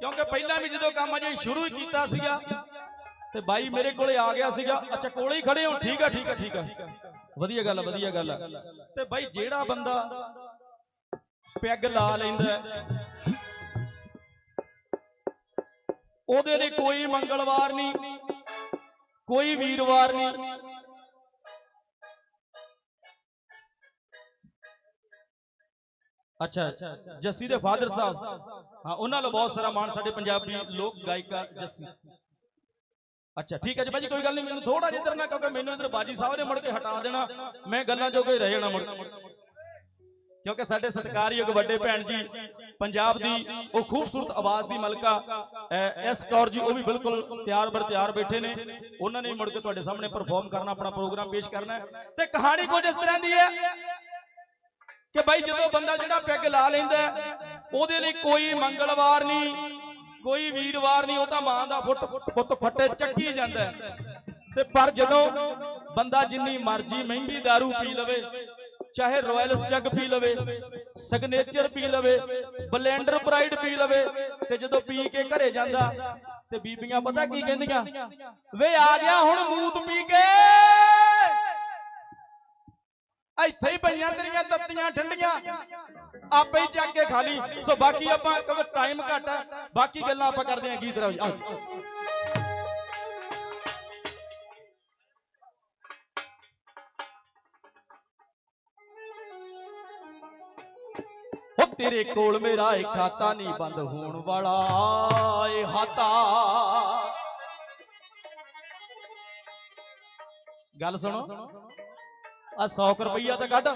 ਕਿਉਂਕਿ ਪਹਿਲਾਂ ਵੀ ਜਦੋਂ ਕੰਮ ਅਜੇ ਸ਼ੁਰੂ ਹੀ ਕੀਤਾ ਸੀਗਾ, ਤੇ ਬਾਈ ਮੇਰੇ ਕੋਲੇ ਆ ਗਿਆ ਸੀਗਾ। ਅੱਛਾ, ਕੋਲੇ ਹੀ ਖੜੇ ਹੋ। ਠੀਕ ਆ ਠੀਕ ਆ ਠੀਕ ਆ। ਵਧੀਆ ਗੱਲ ਵਧੀਆ ਗੱਲ ਆ। ਤੇ ਬਾਈ ਜਿਹੜਾ ਬੰਦਾ ਪੈਗ ਲਾ ਲੈਂਦਾ ਉਹਦੇ ਲਈ ਕੋਈ ਮੰਗਲਵਾਰ ਨਹੀਂ, ਕੋਈ ਵੀਰਵਾਰ ਨਹੀਂ। ਅੱਛਾ, ਜੱਸੀ ਦੇ ਫਾਦਰ ਸਾਹਿਬ। ਹਾਂ, ਉਹਨਾਂ ਨੂੰ ਬਹੁਤ ਸਾਰਾ ਮਾਣ, ਸਾਡੇ ਪੰਜਾਬੀ ਲੋਕ ਗਾਇਕਾ ਜੱਸੀ। ਅੱਛਾ, ਠੀਕ ਹੈ ਜੀ ਬਾਜੀ ਕੋਈ ਗੱਲ ਨਹੀਂ, ਮੈਨੂੰ ਥੋੜਾ ਜਿਹਾ ਇੱਧਰ ਨਾ ਕਿਉਂਕਿ ਮੈਨੂੰ ਇੱਧਰ ਬਾਜੀ ਸਾਹਿਬ ਨੇ ਮੁੜ ਕੇ ਹਟਾ ਦੇਣਾ। ਮੈਂ ਗੱਲਾਂ ਜੋਗੇ ਰਹਿ ਜਾਣਾ ਮੁੜ ਕਿਉਂਕਿ ਸਾਡੇ ਸਤਿਕਾਰਯੋਗ ਵੱਡੇ ਭੈਣ ਜੀ, ਪੰਜਾਬ ਦੀ ਉਹ ਖੂਬਸੂਰਤ ਆਵਾਜ਼ ਦੀ ਮਲਕਾ ਐਸ ਕੌਰ ਜੀ, ਉਹ ਵੀ ਬਿਲਕੁਲ ਤਿਆਰ ਬਰ ਤਿਆਰ ਬੈਠੇ ਨੇ। ਉਹਨਾਂ ਨੇ ਮੁੜ ਕੇ ਤੁਹਾਡੇ ਸਾਹਮਣੇ ਪਰਫਾਰਮ ਕਰਨਾ, ਆਪਣਾ ਪ੍ਰੋਗਰਾਮ ਪੇਸ਼ ਕਰਨਾ ਹੈ। ਤੇ ਕਹਾਣੀ ਕੁਝ ਇਸ ਤਰ੍ਹਾਂ ਦੀ ਹੈ। ਕਿ ਬਾਈ ਜਦੋਂ ਬੰਦਾ ਜਿਹੜਾ ਪੈਗ ਲਾ ਲੈਂਦਾ ਉਹਦੇ ਲਈ ਕੋਈ ਮੰਗਲਵਾਰ ਨਹੀਂ, ਕੋਈ ਵੀਰਵਾਰ ਨਹੀਂ, ਉਹ ਤਾਂ ਮਾਂ ਦਾ ਫੁੱਟ, ਪੁੱਤ ਫੱਟੇ ਚੱਕੀ ਜਾਂਦਾ ਤੇ ਪਰ ਜਦੋਂ ਬੰਦਾ ਜਿੰਨੀ ਮਰਜ਼ੀ ਮਹਿੰਗੀ दारू ਪੀ ਲਵੇ, ਚਾਹੇ ਰਾਇਲ ਜੱਗ ਪੀ ਲਵੇ ਸਿਗਨੇਚਰ ਪੀ ਲਵੇ ਬਲੈਂਡਰ ਪ੍ਰਾਈਡ ਪੀ ਲਵੇ, ਤੇ ਜਦੋਂ ਪੀ ਕੇ ਘਰੇ ਜਾਂਦਾ, ਤੇ ਬੀਬੀਆਂ ਪਤਾ ਕੀ ਕਹਿੰਦੀਆਂ, ਵੇ ਆ ਗਿਆ ਹੁਣ ਮੂਤ ਪੀ ਕੇ। ਇੱਥੇ ਹੀ ਪਈਆਂ ਤੇਰੀਆਂ ਤੱਤੀਆਂ, ਠੰਡੀਆਂ। ਆਪੇ ਹੀ ਚੱਕ ਕੇ ਖਾ ਲਈ। ਸੋ ਬਾਕੀ ਆਪਾਂ ਕਿਉਂਕਿ ਟਾਈਮ ਘੱਟ ਹੈ। ਬਾਕੀ ਗੱਲਾਂ ਆਪਾਂ ਕਰਦੇ ਹਾਂ। ਗੀਤ ਰਾਜ ਉਹ ਤੇਰੇ ਕੋਲ ਮੇਰਾ ਇਹ ਖਾਤਾ ਨਹੀਂ ਬੰਦ ਹੋਣ ਵਾਲਾ। ਏ ਹਾਤਾ ਗੱਲ ਸੁਣੋ। ਆ 100 ਰੁਪਈਆ ਤਾਂ ਕੱਢ।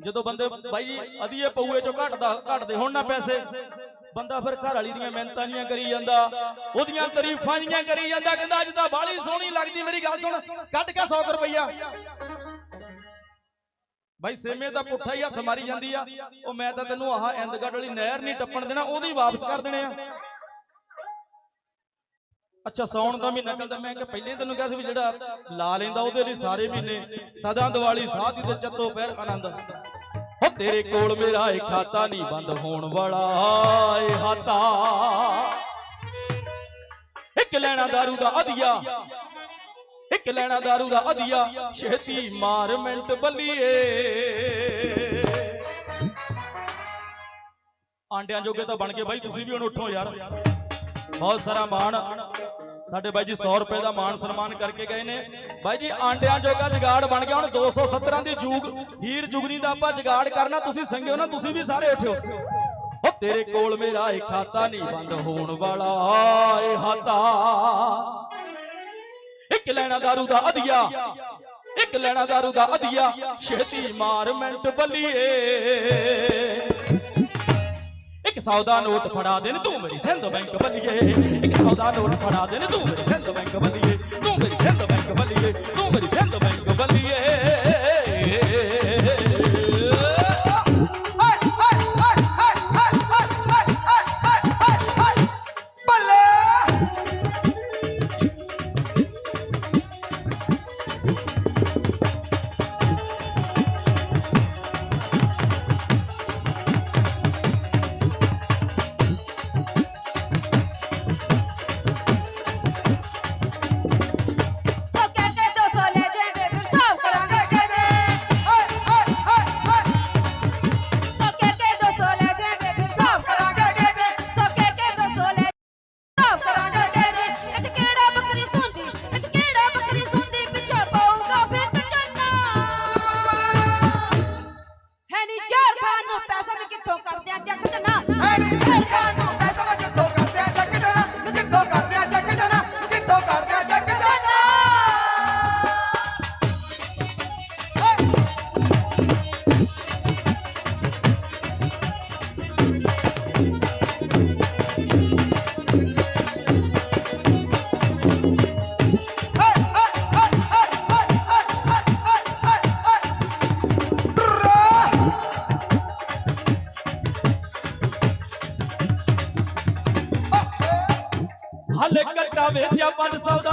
ਜਦੋਂ ਬੰਦੇ ਬਾਈ ਜੀ ਅਧੀਏ ਪਊਏ ਚੋਂ ਘਟਦਾ ਘਟਦੇ ਹੁਣ ਨਾ ਪੈਸੇ, ਬੰਦਾ ਫਿਰ ਘਰ ਵਾਲੀ ਦੀਆਂ ਮਿਹਨਤਾਂ ਜੀਆਂ ਕਰੀ ਜਾਂਦਾ, ਉਹਦੀਆਂ ਤਾਰੀਫਾਂ ਜੀਆਂ ਕਰੀ ਜਾਂਦਾ, ਕਹਿੰਦਾ ਅੱਜ ਤਾਂ ਬਾਲੀ ਸੋਹਣੀ ਲੱਗਦੀ ਮੇਰੀ ਗੱਲ ਸੁਣ, ਕੱਢ ਕੇ 100 ਰੁਪਈਆ। ਬਾਈ ਸੇਮੇ ਦਾ ਪੁੱਠਾ ਹੀ ਹੱਥ ਮਾਰੀ ਜਾਂਦੀ ਆ, ਉਹ ਮੈਂ ਤਾਂ ਤੈਨੂੰ ਆਹ ਇੰਦਗੜ ਵਾਲੀ ਨਹਿਰ ਨਹੀਂ ਟੱਪਣ ਦੇਣਾ, ਉਹਦੀ ਵਾਪਸ ਕਰ ਦੇਣੇ ਆ। ਅੱਛਾ ਸੌਣ ਦਾ ਮਹੀਨਾ ਕਹਿੰਦਾ ਮੈਂ ਕਿ ਪਹਿਲੇ ਤੈਨੂੰ ਕਿਹਾ ਸੀ ਵੀ ਜਿਹੜਾ ਲਾ ਲੈਂਦਾ ਉਹਦੇ ਲਈ ਸਾਰੇ ਮਹੀਨੇ ਸਦਾ ਦੀਵਾਲੀ ਸਾਧੀ ਤੇ ਚੱਤੋ ਪਹਿਰ ਆਨੰਦ ਹੋ ਤੇਰੇ ਕੋਲ ਮੇਰਾ ਇੱਕ ਖਾਤਾ ਨਹੀਂ ਬੰਦ ਹੋਣ ਵਾਲਾ ਏ ਹਾਤਾ ਇੱਕ ਲੈਣਾ दारू ਦਾ ਅਧਿਆ ਇੱਕ ਲੈਣਾ दारू ਦਾ ਅਧਿਆ ਛੇਤੀ ਮਾਰ ਮਿੰਟ ਬੱਲੀਏ ਆਂਡਿਆਂ ਜੋਗੇ ਤਾਂ ਬਣ ਗਏ ਬਾਈ ਤੁਸੀਂ ਵੀ ਹੁਣ ਉੱਠੋ ਯਾਰ ਬਹੁਤ ਸਾਰਾ ਮਾਣ ਸਾਡੇ ਬਾਈ ਜੀ 100 ਰੁਪਏ ਦਾ ਮਾਣ ਸਨਮਾਨ ਕਰਕੇ ਗਏ ਨੇ ਬਾਈ ਜੀ ਆਂਡਿਆਂ ਜੋਗਾ ਜਗਾੜ ਬਣ ਗਿਆ ਹੁਣ 217 ਦੀ ਜੂਗ ਹੀਰ ਜੁਗਨੀ ਦਾ ਆਪਾਂ ਜਗਾੜ ਕਰਨਾ ਤੁਸੀਂ ਸੰਗਿਓ ਨਾ ਤੁਸੀਂ ਵੀ ਸਾਰੇ ਉੱਠਿਓ ਹੋ ਤੇਰੇ ਕੋਲ ਮੇਰਾ ਇੱਕ ਖਾਤਾ ਨਹੀਂ ਬੰਦ ਹੋਣ ਵਾਲਾ ਏ ਹਾਤਾ ਇੱਕ ਲੈਣਾ दारू ਦਾ ਅਧਿਆ ਇੱਕ ਲੈਣਾ दारू ਦਾ ਅਧਿਆ ਛੇਤੀ ਮਾਰ ਮਿੰਟ ਬੱਲੀਏ ਇੱਕ ਸੌਦਾ ਨੋਟ ਫੜਾ ਦੇ ਤੂੰ ਮੇਰੀ ਸਿੰਧ ਬੈਂਕ ਬੱਲੀਏ ਇੱਕ ਸੌਦਾ ਨੋਟ ਫੜਾ ਦੇ ਤੂੰ ਮੇਰੀ ਸਿੰਧ ਬੈਂਕ ਬੱਲੀਏ ਤੂੰ ਮੇਰੀ ਸਿੰਧ ਹਲੇ ਵੇਚਿਆ 500 ਦਾ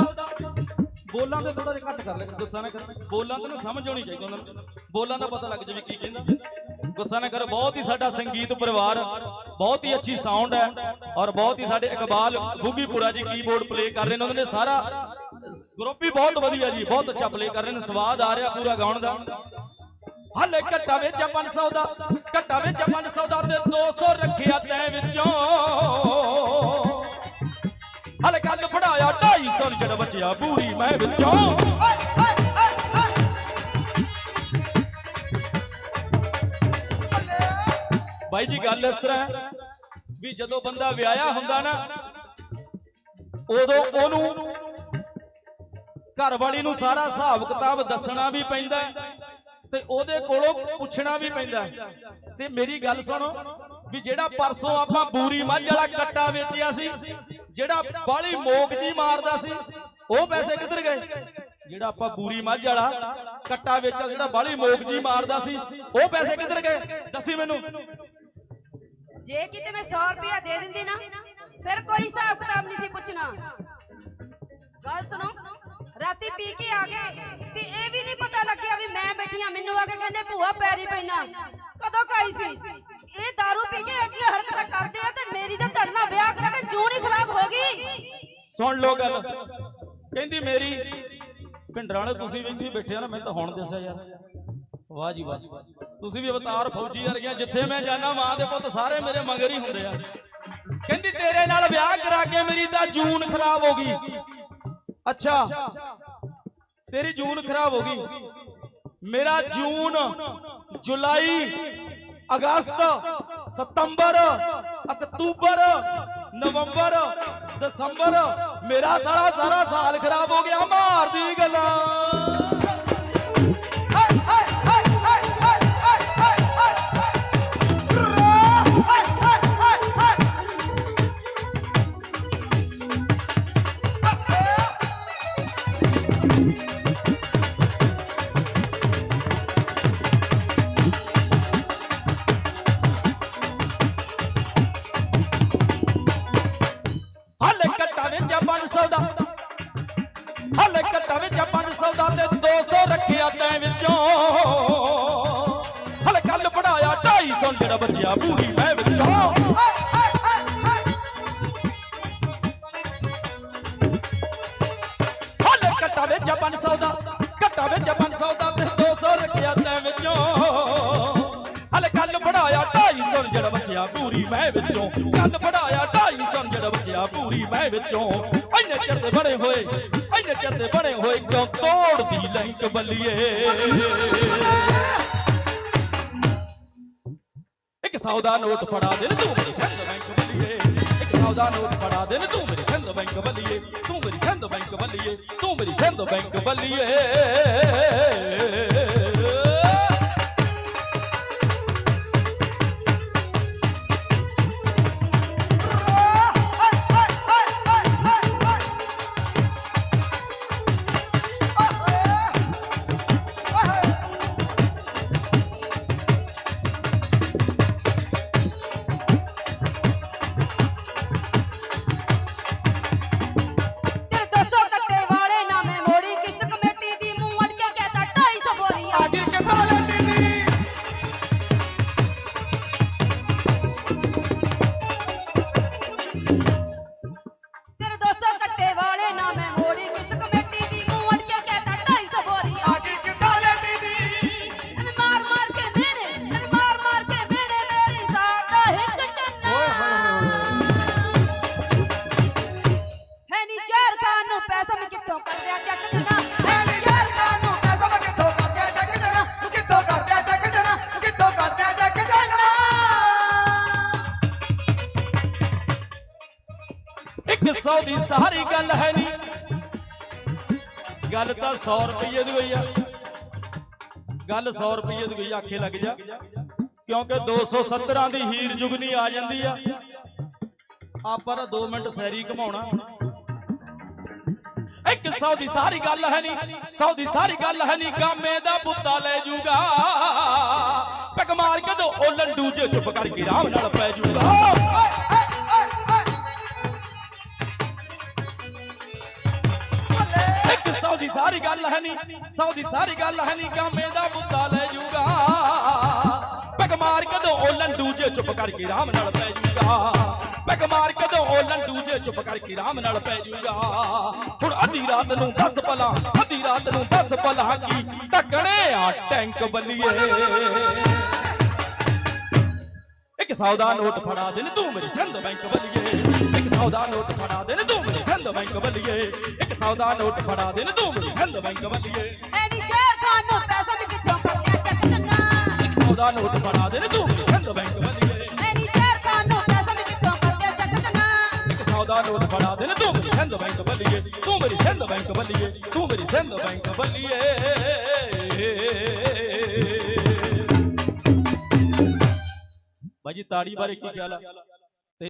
ਬੋਲਾਂ ਤੇ ਥੋੜਾ ਜਿਹਾ ਘੱਟ ਕਰ ਲੈ, ਗੁੱਸਾ ਨਾ ਕਰ। ਬੋਲਾਂ ਤੇ ਨਾ ਸਮਝ ਆਉਣੀ ਚਾਹੀਦੀ ਉਹਨਾਂ ਨੂੰ। ਬੋਲਾਂ ਦਾ ਪਤਾ ਲੱਗ ਜਾਵੇ ਕੀ ਕਹਿੰਦਾ। ਗੁੱਸਾ ਨਾ ਕਰ, ਬਹੁਤ ਹੀ ਸਾਡਾ ਸੰਗੀਤ ਪਰਿਵਾਰ, ਬਹੁਤ ਹੀ ਅੱਛੀ ਸਾਊਂਡ ਹੈ ਔਰ ਬਹੁਤ ਹੀ ਸਾਡੇ ਇਕਬਾਲ ਬੁੱਗੀਪੁਰਾ ਜੀ ਕੀਬੋਰਡ ਪਲੇ ਕਰ ਰਹੇ ਨੇ। ਉਹਨਾਂ ਨੇ ਸਾਰਾ ਗਰੁੱਪ ਹੀ ਬਹੁਤ ਵਧੀਆ ਜੀ, ਬਹੁਤ ਅੱਛਾ ਪਲੇ ਕਰ ਰਹੇ ਨੇ। ਸਵਾਦ ਆ ਰਿਹਾ ਪੂਰਾ ਗਾਉਣ ਦਾ। ਹਲੇ ਘੱਟਾ ਵਿੱਚ 500 ਦਾ ਘੱਟਾ ਵਿੱਚ 500 ਦਾ ਤੇ 200 ਰੱਖਿਆ ਤੈ ਵਿੱਚੋਂ। ਹਲੇ ਕੱਲ ਫੜਾਇਆ 250 ਜਿਹੜਾ ਬਚਿਆ ਪੂਰੀ ਮੈਂ ਵਿੱਚੋਂ। ਬਾਈ ਜੀ, ਗੱਲ ਇਸ ਤਰ੍ਹਾਂ ਵੀ ਜਦੋਂ ਬੰਦਾ ਵਿਆਹਿਆ ਹੁੰਦਾ ਨਾ, ਉਦੋਂ ਉਹਨੂੰ ਘਰ ਵਾਲੀ ਨੂੰ ਸਾਰਾ ਹਿਸਾਬ ਕਿਤਾਬ ਦੱਸਣਾ ਵੀ ਪੈਂਦਾ ਤੇ ਉਹਦੇ ਕੋਲੋਂ ਪੁੱਛਣਾ ਵੀ ਪੈਂਦਾ ਤੇ ਮੇਰੀ ਗੱਲ ਸੁਣੋ ਵੀ ਜਿਹੜਾ ਪਰਸੋਂ ਆਪਾਂ ਬੂਰੀ ਮੱਝ ਵਾਲਾ ਕੱਟਾ ਵੇਚਿਆ ਸੀ ਜਿਹੜਾ ਬਾਲੀ ਮੋਕ ਜੀ ਮਾਰਦਾ ਸੀ, ਉਹ ਪੈਸੇ ਕਿੱਧਰ ਗਏ? ਜਿਹੜਾ ਆਪਾਂ ਬੂਰੀ ਮੱਝ ਵਾਲਾ ਕੱਟਾ ਵੇਚਿਆ ਜਿਹੜਾ ਬਾਲੀ ਮੋਕ ਜੀ ਮਾਰਦਾ ਸੀ, ਉਹ ਪੈਸੇ ਕਿੱਧਰ ਗਏ? ਦੱਸੀ ਮੈਨੂੰ। ਜੇ ਕਿਤੇ ਮੈਂ 100 ਰੁਪਇਆ ਦੇ ਦਿੰਦੀ ਨਾ, ਫਿਰ ਕੋਈ ਹਿਸਾਬ ਕਿਤਾਬ ਨਹੀਂ ਸੀ ਪੁੱਛਣਾ। ਗੱਲ ਸੁਣੋ, ਰਾਤੀ ਪੀ ਕੇ ਆ ਗਏ ਤੇ ਇਹ ਵੀ ਨਹੀਂ ਪਤਾ ਲੱਗਿਆ ਵੀ ਮੈਂ ਬੈਠੀ ਆ, ਮੈਨੂੰ ਆ ਕੇ ਕਹਿੰਦੇ ਭੂਆ ਪੈਰੀ ਪੈਣਾ। ਕਦੋਂ ਕਾਈ ਸੀ? ਇਹ दारू ਪੀ ਕੇ ਅਜਿਹੀਆਂ ਹਰਕਤਾਂ ਕਰਦੇ ਆ ਤੇ ਮੇਰੀ ਤਾਂ ਧੜਨਾ ਵਿਆਹ ਕਰਾ ਕੇ ਜੂਨ ਹੀ ਖਰਾਬ ਹੋ ਗਈ। ਸੁਣ ਲੋ ਗੱਲ। ਕਹਿੰਦੀ ਮੇਰੀ ਪਿੰਡਰਾਣੇ ਤੁਸੀਂ ਵੀ ਇੱਥੇ ਬੈਠੇ ਆ ਨਾ, ਮੈਨੂੰ ਤਾਂ ਹੁਣ ਦੱਸਿਆ ਯਾਰ। ਵਾਹ ਜੀ ਵਾਹ। ਤੁਸੀਂ ਵੀ ਅਵਤਾਰ ਫੌਜੀ ਵਰਗੀਆਂ, ਜਿੱਥੇ ਮੈਂ ਜਾਣਾ ਮਾਂ ਦੇ ਪੁੱਤ, ਸਾਰੇ ਮੇਰੇ ਮਗਰ ਹੀ ਹੁੰਦੇ ਆ। ਕਹਿੰਦੀ ਤੇਰੇ ਨਾਲ ਵਿਆਹ ਕਰਾ ਕੇ ਮੇਰੀ ਤਾਂ ਜੂਨ ਖਰਾਬ ਹੋ ਗਈ। ਅੱਛਾ, ਤੇਰੀ ਜੂਨ ਖਰਾਬ ਹੋ ਗਈ। ਮੇਰਾ ਜੂਨ ਜੁਲਾਈ ਅਗਸਤ ਸਤੰਬਰ ਅਕਤੂਬਰ ਨਵੰਬਰ ਦਸੰਬਰ ਮੇਰਾ ਸਾਰਾ ਸਾਰਾ ਸਾਲ ਖਰਾਬ ਹੋ ਗਿਆ ਮਾਰਦੀ ਗੱਲਾਂ। ਵਿੱਚੋਂ। ਹਲੇ ਕੱਲ ਪੜਾਇਆ 250 ਜਿਹੜਾ ਬਚਿਆ ਪੂਰੀ ਮੈਂ ਵਿੱਚੋਂ। ਬਚਿਆ ਪੂਰੀ ਮੈਂ ਵਿੱਚੋਂ। ਕੱਲ ਪੜਾਇਆ 250 ਜਿਹੜਾ ਬਚਿਆ ਪੂਰੀ ਮੈਂ ਵਿੱਚੋਂ। ਇੰਨੇ ਚਿਰ ਦੇ ਬਣੇ ਹੋਏ, ਇੰਨੇ ਚਿਰ ਦੇ ਬਣੇ ਹੋਏ, ਕਿਉਂ ਤੋੜਦੀ ਲੈਂਕ ਬੱਲੀਏ ਇੱਕ ਸੌ ਦਾ ਨੋਟ ਫੜਾ ਦੇ ਤੂੰ ਮੇਰੀ ਸਿੰਧ ਬੈਂਕ ਬੱਲੀਏ ਇੱਕ ਸੌ ਨੋਟ ਫੜਾ ਦੇ ਤੂੰ ਮੇਰੀ ਸਿੰਧ ਬੈਂਕ ਬੱਲੀਏ ਤੂੰ ਮੇਰੀ ਸਿੰਧ ਬੈਂਕ ਬੱਲੀਏ ਤੂੰ ਮੇਰੀ ਸਿੰਧ ਬੈਂਕ ਬੱਲੀਏ ਗੱਲ ਹੈ ਨਹੀਂ ਗੱਲ ਤਾਂ 100 ਰੁਪਏ ਦੀ ਹੋਈ ਆ। ਗੱਲ 100 ਰੁਪਏ ਦੀ ਹੋਈ ਆਖੇ ਲੱਗ ਜਾ। ਕਿਉਂਕਿ 270 ਦੀ ਹੀਰ ਜੁਗਨੀ ਆ ਜਾਂਦੀ ਆ। ਆਪਾਂ ਤਾਂ 2 ਮਿੰਟ ਸੈਰੀ ਘਮਾਉਣਾ। ਇੱਕ ਸੌ ਦੀ ਸਾਰੀ ਗੱਲ ਹੈ ਨਹੀਂ ਸੌ ਦੀ ਸਾਰੀ ਗੱਲ ਹੈ ਨਹੀਂ ਗਾਮੇ ਦਾ ਬੁੱਤਾ ਲੈ ਜੂਗਾ। ਪੱਗ ਮਾਰ ਕੇ ਦੋ ਉਹ ਲੰਡੂ ਚ ਚੁੱਪ ਕਰਕੇ ਰਾਮ ਨਾਲ ਪੈ ਜੂਗਾ। ਸੌ ਦੀ ਸਾਰੀ ਗੱਲ ਹੈ ਨਹੀਂ ਗਾਮੇ ਦਾ ਬੁੱਤਾ ਲੈ ਜੂਗਾ। ਪੈਗ ਕਦੋਂ ਉਹ ਲੰਡੂ ਜੇ ਚੁੱਪ ਕਰਕੇ ਰਾਮ ਨਾਲ ਪੈ ਜੂਗਾ। ਪੈਗ ਕਦੋਂ ਉਹ ਲੰਡੂ ਜੇ ਚੁੱਪ ਕਰਕੇ ਰਾਮ ਨਾਲ ਪੈ ਜੂਗਾ। ਹੁਣ ਅੱਧੀ ਰਾਤ ਨੂੰ 10 ਪਲਾਂ, ਅੱਧੀ ਰਾਤ ਨੂੰ 10 ਪਲਾਂ ਕੀ ਢੱਕਣੇ ਆ ਟੈਂਕ ਬੱਲੀਏ। ਇੱਕ ਸੌ ਦਾ ਨੋਟ ਫੜਾ ਦੇਣ ਤੂੰ ਮੇਰੇ ਸਿੰਧ ਬੈਂਕ ਵੱਲੀਏ ਇੱਕ ਸੌ ਦਾ ਨੋਟ ਫੜਾ ਦੇ ਤੂੰ ਮੇਰੀ ਸਿੰਧ ਬੈਂਕ ਬੱਲੀਏ ਇੱਕ ਸੌਦਾ ਨੋਟ ਫੜਾ ਦੇ ਨੀ ਤੂੰ ਮੇਰੀ ਸਿੰਧ ਬੈਂਕ ਬੱਲੀਏ ਐਨੀ ਜ਼ਹਿਰ ਖਾਨ ਨੂੰ ਪੈਸਾ ਵੀ ਕਿੱਥੋਂ ਫੜਦਿਆ ਚੱਕ ਚੰਨਾ ਇੱਕ ਸੌਦਾ ਨੋਟ ਫੜਾ ਦੇ ਨੀ ਤੂੰ ਮੇਰੀ ਸਿੰਧ ਬੈਂਕ ਬੱਲੀਏ ਐਨੀ ਜ਼ਹਿਰ ਖਾਨ ਨੂੰ ਪੈਸਾ ਵੀ ਕਿੱਥੋਂ ਫੜਦਿਆ ਚੱਕ ਚੰਨਾ ਇੱਕ ਸੌਦਾ ਨੋਟ ਫੜਾ ਦੇ ਨੀ ਤੂੰ ਮੇਰੀ ਸਿੰਧ ਬੈਂਕ ਬੱਲੀਏ ਤੂੰ ਮੇਰੀ ਸਿੰਧ ਬੈਂਕ ਬੱਲੀਏ ਤੂੰ ਮੇਰੀ ਸਿੰਧ ਬੈਂਕ ਬੱਲੀਏ ਬਾਜੀ ਤਾੜੀ ਬਾਰੇ ਕੀ ਖਿਆਲ ਆ?